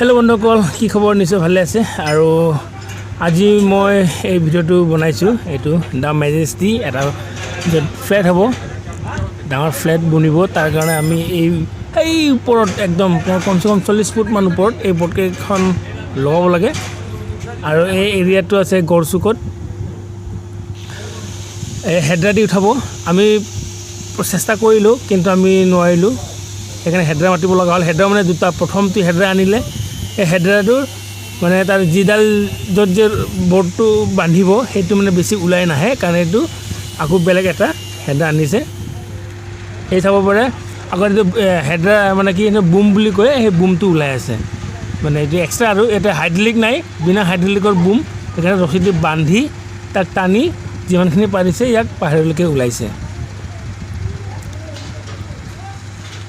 Hello' বন্ধুসকল, কি খবৰ? নিশ্চয় ভালে আছে। আৰু আজি মই এই ভিডিঅ'টো বনাইছোঁ। এইটো দ্য মেজেষ্টি এটা ফ্লেট হ'ব। ডাঙৰ ফ্লেট বনিব। তাৰ কাৰণে আমি এই এই ওপৰত একদম কমচে কম চল্লিছ ফুটমান ওপৰত এই বটকেইখন লগাব লাগে। আৰু এই এৰিয়াটো আছে গড়চুকত। হেড্ৰা দি উঠাব। আমি চেষ্টা কৰিলোঁ, কিন্তু আমি নোৱাৰিলোঁ। সেইকাৰণে হেড্ৰা মাতিব লগা হ'ল। হেড্ৰা মানে দুটা, প্ৰথমটো হেড্ৰা আনিলে। সেই হেড্ৰাটোৰ মানে তাৰ যিডাল য'ত যে বৰ্ডটো বান্ধিব, সেইটো মানে বেছি ওলাই নাহে, কাৰণ এইটো আকৌ বেলেগ এটা হেড্ৰা আনিছে। সেই চাব পাৰে, আকৌ এইটো হেড্ৰা মানে কি এইটো বুম বুলি কয়, সেই বুমটো ওলাই আছে। মানে এইটো এক্সট্ৰা আৰু এতিয়া হাইড্ৰলিক নাই, বিনা হাইড্ৰলিকৰ বুম, সেইকাৰণে ৰছীটো বান্ধি তাক টানি যিমানখিনি পাৰিছে, ইয়াক বাহিৰলৈকে ওলাইছে।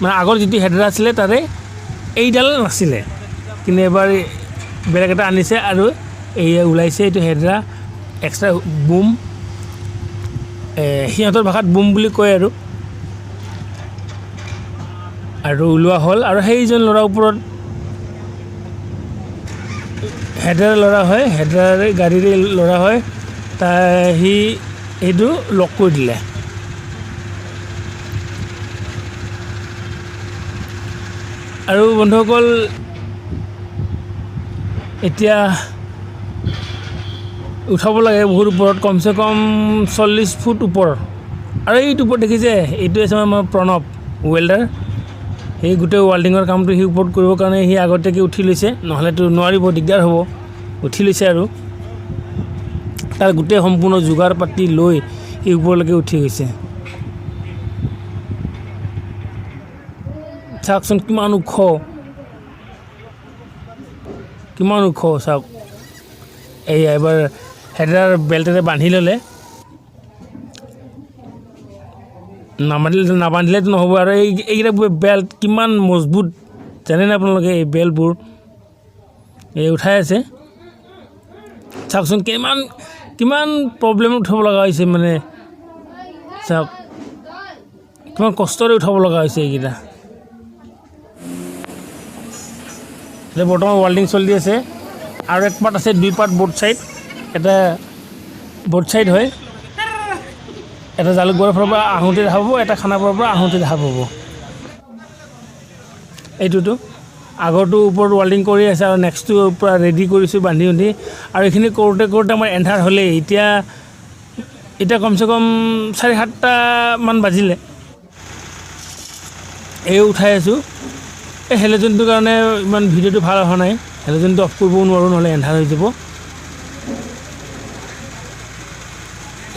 মানে আগৰ যিটো হেড্ৰা আছিলে, তাৰে এইডাল নাছিলে। কিন্তু এবাৰ বেলেগ এটা আনিছে আৰু এই ওলাইছে এইটো হেড্ৰা এক্সট্ৰা বুম। সিহঁতৰ ভাষাত বুম বুলি কয় আৰু। আৰু ওলোৱা হ'ল আৰু সেইজন ল'ৰাৰ ওপৰত হেড্ৰাৰ ল'ৰা হয়, হেড্ৰাৰে গাড়ীৰে ল'ৰা হয় তাৰ সি সেইটো লক কৰি দিলে। আৰু বন্ধুসকল এতিয়া উঠাব লাগে বহুত ওপৰত কমচে কম চল্লিছ ফুট ওপৰত আৰু এইটো ওপৰত দেখিছে এইটো আছে আমাৰ প্ৰণৱ ৱেল্ডাৰ। সেই গোটেই ৱেল্ডিঙৰ কামটো সি ওপৰত কৰিবৰ কাৰণে সি আগতীয়াকৈ উঠি লৈছে নহ'লেতো নোৱাৰিব দিগদাৰ হ'ব। উঠি লৈছে আৰু। তাৰ গোটেই সম্পূৰ্ণ যোগাৰ পাতি লৈ সি ওপৰলৈকে উঠি গৈছে। চাওকচোন কিমান ওখ। কিমান ওখ চাওক এই এবাৰ হেডাৰ বেল্টেৰে বান্ধি ল'লে। নাবান্ধিলে নাবান্ধিলেতো নহ'ব আৰু এই, এইকেইটা বেল্ট কিমান মজবুত। জানেনে আপোনালোকে এই বেল্টবোৰ? এই উঠাই আছে। চাওকচোন, কিমান কিমান প্ৰব্লেম উঠাব লগা হৈছে মানে। চাওক, কিমান কষ্টৰে উঠাব লগা হৈছে এইকেইটা। এতিয়া বৰ্তমান ৱেল্ডিং চলি আছে। আৰু এক পাৰ্ট আছে, দুই পাৰ্ট বৰ্ড ছাইড এটা বৰ্ড ছাইড হয়। এটা জালুকবাৰীৰ ফালৰ পৰা আহোঁতে দেখা পাব এটা খানাপাৰাৰ পৰা আহোঁতে দেখা পাব এইটোতো। আগৰটো ওপৰত ৱেল্ডিং কৰি আছে আৰু নেক্সটটো পূৰা ৰেডি কৰিছোঁ, বান্ধি বান্ধি। আৰু এইখিনি কৰোঁতে কৰোঁতে আমাৰ এন্ধাৰ হ'লেই। এতিয়া এতিয়া কমচে কম চাৰি সাতটামান বাজিলে। এই উঠাই আছোঁ। হেল'জেনটোৰ কাৰণে ইমান ভিডিঅ'টো ভালো অহা নাই। হেল'জেনটো অফ কৰিবও নোৱাৰোঁ, নহ'লে এন্ধাৰ হৈ যাব।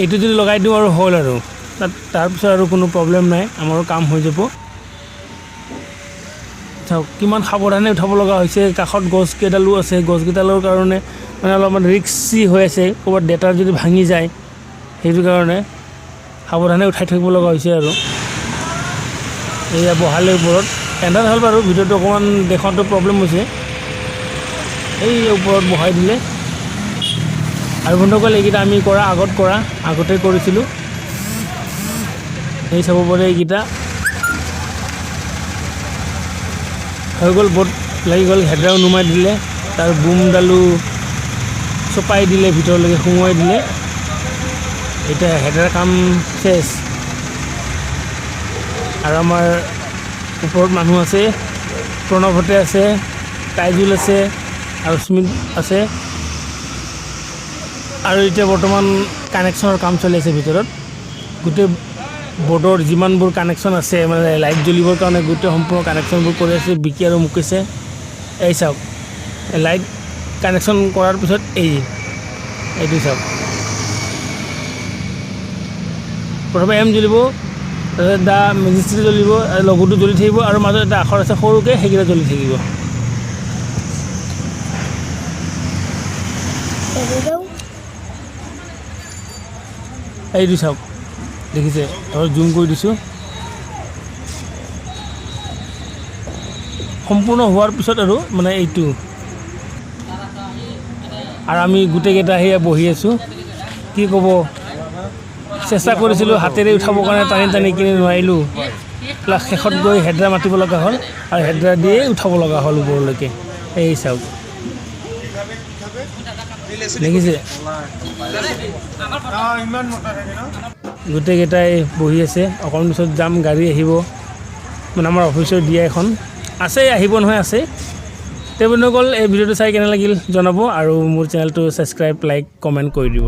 এইটো যদি লগাই দিওঁ আৰু হ'ল আৰু। তাত তাৰপিছত আৰু কোনো প্ৰব্লেম নাই, আমাৰো কাম হৈ যাব। চাওক, কিমান সাৱধানে উঠাব লগা হৈছে, কাষত গছ কেইডালো আছে। গছকেইডালৰ কাৰণে মানে অলপমান ৰিক্সি হৈ আছে, ক'ৰবাত ডেটাৰ যদি ভাঙি যায়, সেইটো কাৰণে সাৱধানে উঠাই থাকিব লগা হৈছে আৰু। এয়া বহালে ওপৰত। এন্ধাৰ হ'ল বাৰু ভিডিঅ'টো অকণমান দেখাওঁতে প্ৰব্লেম হৈছে। এই ওপৰত বহাই দিলে। আৰু বন্ধুসকল এইকেইটা আমি কৰা আগত কৰা আগতে কৰিছিলোঁ। এই চাব পাৰে এইকেইটা। হৈ গ'ল বট লাগি গ'ল হেড্ৰাও নুমাই দিলে তাৰ বুমডালো চপাই দিলে ভিতৰলৈকে সুমুৱাই দিলে। এতিয়া হেডাৰ কাম চেচ আৰু আমাৰ ওপৰত মানুহ আছে প্ৰণৱহঁতে আছে তাইজুল আছে, আৰু স্মিত আছে। আৰু এতিয়া বৰ্তমান কানেকশ্যনৰ কাম চলি আছে ভিতৰত। গোটেই বৰ্ডৰ যিমানবোৰ কানেকশ্যন আছে মানে লাইট জ্বলিবৰ কাৰণে গোটেই সম্পূৰ্ণ কানেকশ্যনবোৰ কৰি আছে, বিকি আৰু মুকেশে এই চাওক লাইট কানেকশ্যন কৰাৰ পিছত এই, এইটো চাওক। প্ৰথমে এম জ্বলিব। তাৰপিছত দা মেজিষ্ট্ৰি জ্বলিব লঘুটো জ্বলি থাকিব আৰু মাজত এটা আখৰ আছে সৰুকৈ সেইকেইটা জ্বলি থাকিব। এইটো চাওক দেখিছে? অলপ জুম কৰি দিছোঁ। সম্পূৰ্ণ হোৱাৰ পিছত আৰু মানে এইটো। আৰু আমি গোটেইকেইটা সেয়া বহি আছোঁ। কি ক'ব? চেষ্টা কৰিছিলোঁ, হাতেৰে উঠাবৰ কাৰণে টানি টানি কিনি নোৱাৰিলোঁ। শেষত গৈ হেড্ৰা মাতিব লগা হ'ল আৰু হেড্ৰা দিয়েই উঠাব লগা হ'ল ওপৰলৈকে, এই চাওক। দেখিছে? গোটেইকেইটাই বহি আছে, অকণমান পিছত যাম, গাড়ী আহিব। মানে আমাৰ অফিচৰ দিয়া এখন। আছে, আহিব নহয়, আছে। তে বন্ধুসকল, এই ভিডিঅ'টো চাই কেনে লাগিল জনাব আৰু মোৰ চেনেলটো ছাবস্ক্ৰাইব, লাইক, কমেণ্ট কৰি দিব।